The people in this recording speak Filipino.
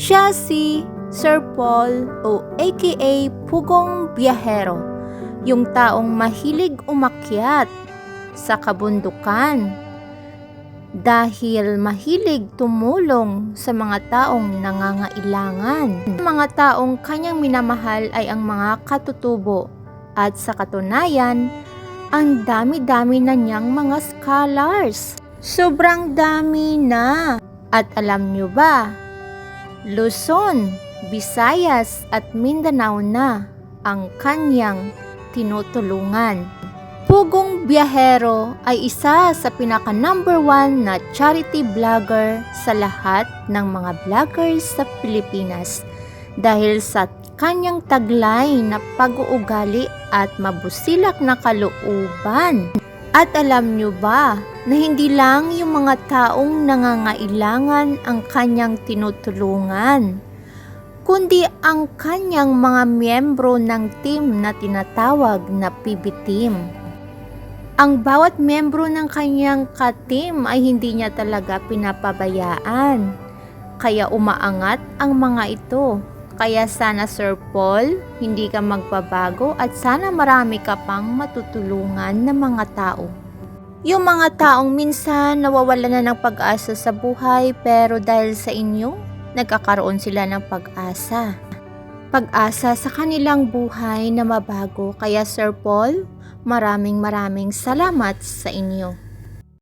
Siya si Sir Paul o aka Pugong Biyahero, yung taong mahilig umakyat sa kabundukan dahil mahilig tumulong sa mga taong nangangailangan. Ang mga taong kanyang minamahal ay ang mga katutubo at sa katunayan, ang dami-dami na niyang mga scholars. Sobrang dami na. At alam nyo ba, Luzon, Visayas at Mindanao na ang kanyang tinutulungan. Pugong Biyahero ay isa sa pinaka number one na charity vlogger sa lahat ng mga vloggers sa Pilipinas dahil sa kanyang taglay na pag-uugali at mabusilak na kalooban. At alam nyo ba na hindi lang yung mga taong nangangailangan ang kanyang tinutulungan, kundi ang kanyang mga miyembro ng team na tinatawag na PB Team. Ang bawat miyembro ng kanyang ka-team ay hindi niya talaga pinapabayaan. Kaya umaangat ang mga ito. Kaya sana Sir Paul, hindi ka magbabago at sana marami ka pang matutulungan ng mga tao. Yung mga taong minsan nawawalan na ng pag-asa sa buhay pero dahil sa inyo, nagkakaroon sila ng pag-asa. Pag-asa sa kanilang buhay na mabago. Kaya Sir Paul, maraming maraming salamat sa inyo.